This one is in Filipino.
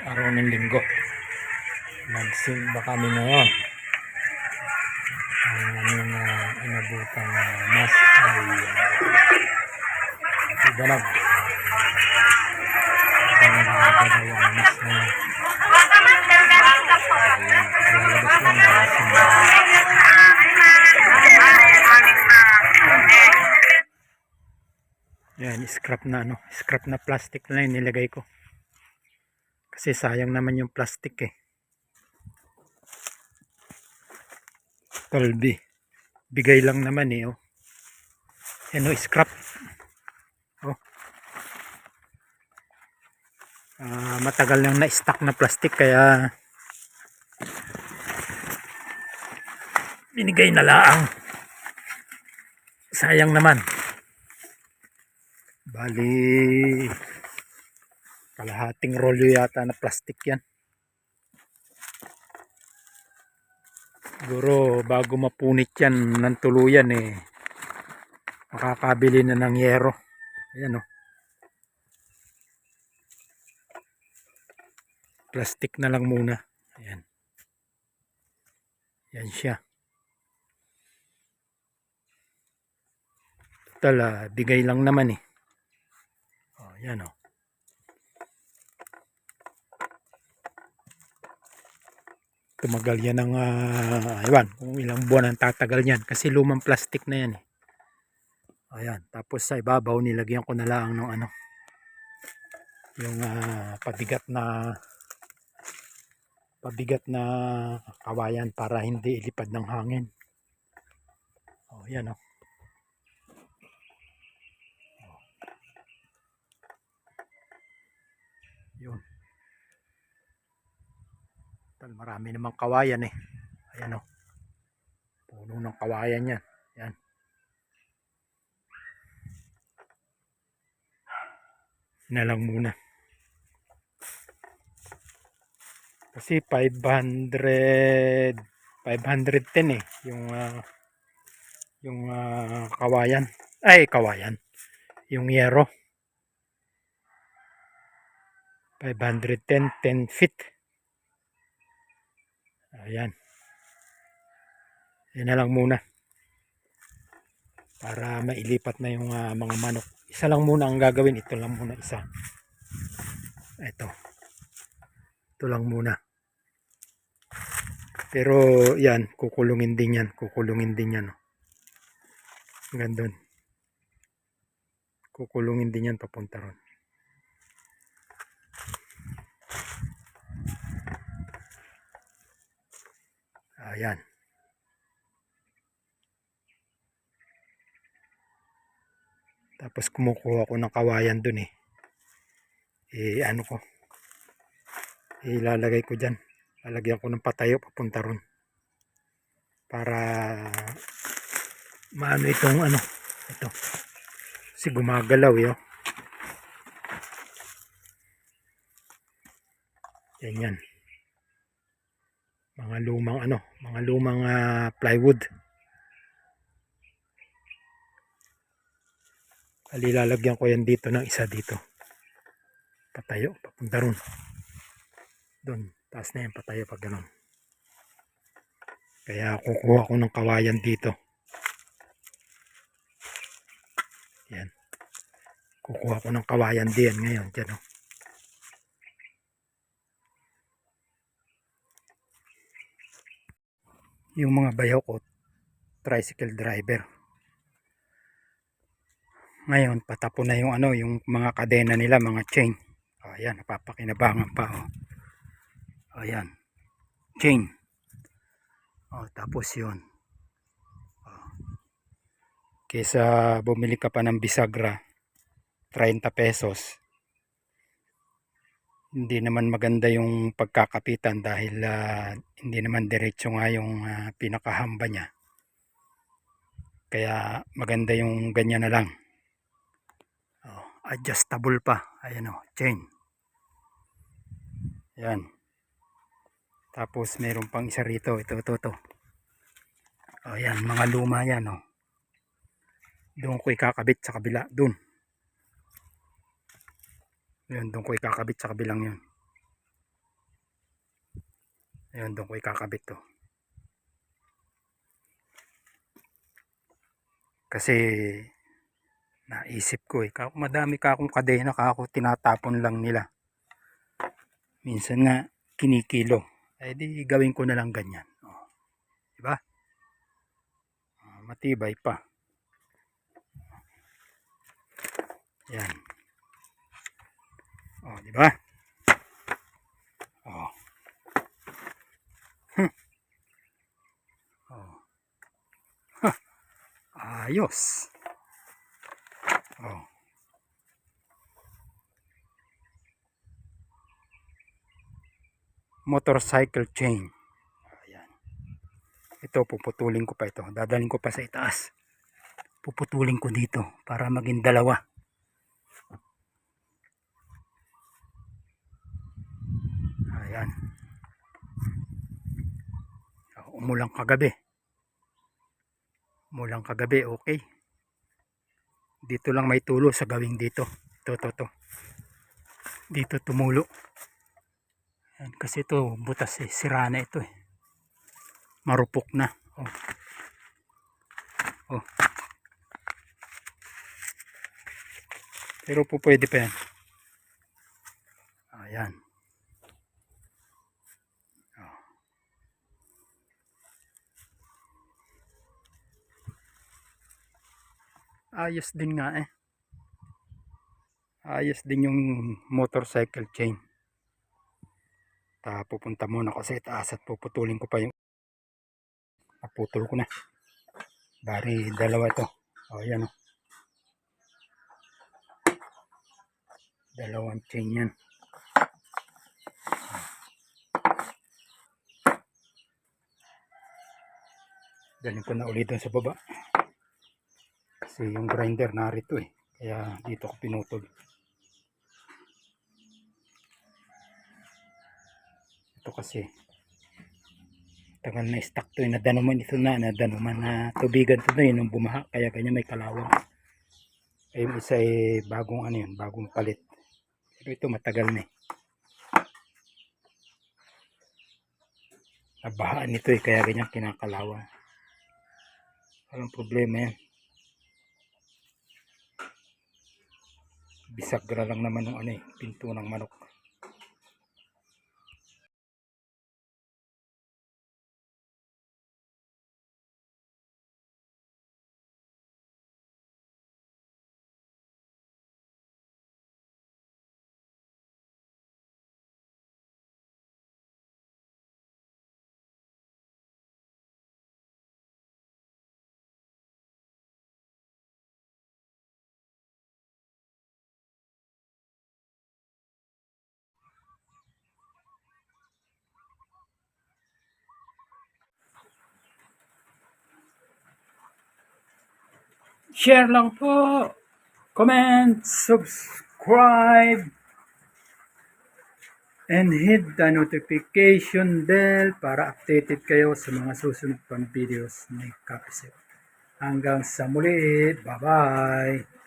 araw ng linggo. Nagsimba kami ngayon. Ang aming uh, inabutang uh, mas ay uh, ibanag. Ang uh, dalawang mas na lalabas lang na simba. Yan, scrap na ano, scrap na plastic na nilagay ko. Kasi sayang naman yung plastic eh. Tolbi. Bigay lang naman eh oh. Yan oh, scrap. Oh. Ah, matagal nang na-stack na plastic kaya binigay na laang. Sayang naman. Bali, kalahating rolyo yata na plastic yan. Siguro bago mapunit yan ng tuluyan eh, makakabili na ng yero. Ayan o. Plastic na lang muna. Ayan. Yan siya. Total, ah, bigay lang naman eh. Oh, yan oh. Tumagal yan ng uh, iwan, kung ilang buwan ang tatagal yan kasi lumang plastic na yan eh. Ayan, tapos sa ibabaw nilagyan ko na lang ng ano yung ah, pabigat na pabigat na kawayan para hindi ilipad ng hangin. Oh, yan oh. Yun. Tal, marami namang kawayan eh. Ayan o. Puno ng kawayan yan. Yan. Na lang muna. Kasi 500 510 eh yung ah, yung ah, kawayan. Ay, kawayan. Yung yero. 510 10 feet ayan. Yan na lang muna. Para mailipat na yung ah, mga manok. Isa lang muna ang gagawin. Ito lang muna isa. Ito ito lang muna. Pero yan kukulungin din yan. Kukulungin din yan oh. hanggang doon kukulungin din yan papunta ron Ayan. Tapos kumukuha ko ng kawayan dun eh. Eh ano ko. Ilalagay ko dyan. Lalagyan ko ng patayo papunta ron. Para maano itong ano. Ito. Kasi gumagalaw eh. Oh. Yan yan mga lumang ano mga lumang ah, plywood. Ali lalagyan ko yan dito ng isa dito. Patayo papunta ron. Doon taas na yan patayo pag ganun. Kaya kukuha ko ng kawayan dito. Yan. Kukuha ko ng kawayan din ngayon dyan oh. Yung mga bayaw ko tricycle driver. Ngayon patapo na yung ano yung mga kadena nila mga chain. Ayan napapakinabangan pa oh. ayan chain. Oh, tapos yun. Oh. kesa bumili ka pa ng bisagra 30 pesos hindi naman maganda yung pagkakapitan dahil ah, hindi naman diretso nga yung ah, pinakahamba niya. Kaya maganda yung ganyan na lang. Oh, adjustable pa. Ayan o, chain. Yan. Tapos meron pang isa rito. Ito, ito, ito. Oh, yan, mga luma yan o. Doon ko ikakabit sa kabila. Doon. Yun, doon ko ikakabit sa kabilang yun. Ayun, doon ko ikakabit to. Kasi naisip ko eh, madami ka akong kadena, kako tinatapon lang nila. Minsan nga kinikilo. Eh di gawin ko na lang ganyan. Oh. Diba? Ah, matibay pa. Yan. Oh, di ba? Oh. Hmm. Oh. Huh. Ayos. Oh. Motorcycle chain. Ayan. Ito, puputulin ko pa ito. Dadalhin ko pa sa itaas. Puputulin ko dito para maging dalawa. Ayan. Oh, Umulang kagabi. Umulang kagabi, okay. Dito lang may tulo sa gawing dito. Ito, ito, ito. Dito tumulo. Ayan, kasi ito, butas eh. Sira na ito eh. Marupok na. Oh. Oh. Pero po pwede pa yan. Ayan. Ayos din nga eh. Ayos din yung motorcycle chain. Ta pupunta muna ako sa itaas at puputulin ko pa yung naputol ko na. Bari dalawa ito. O yan o. Dalawang chain yan. Dalhin ko na ulit sa baba. Kasi yung grinder narito eh. Kaya dito ko pinutol. Ito kasi tagal na stock to eh. Nadanuman ito na. Nadanuman na tubigan to na yun nung bumaha. Kaya ganyan may kalawang. Ay isa eh bagong ano yun. Bagong palit. Pero ito matagal na eh. Nabahaan ito eh. Kaya ganyan kinakalawang. Walang problema yan. Bisagra lang naman ng ano eh, pinto ng manok. Share lang po. Comment, subscribe, and hit the notification bell para updated kayo sa mga susunod pang videos ni Kapisip. Hanggang sa muli. Bye-bye.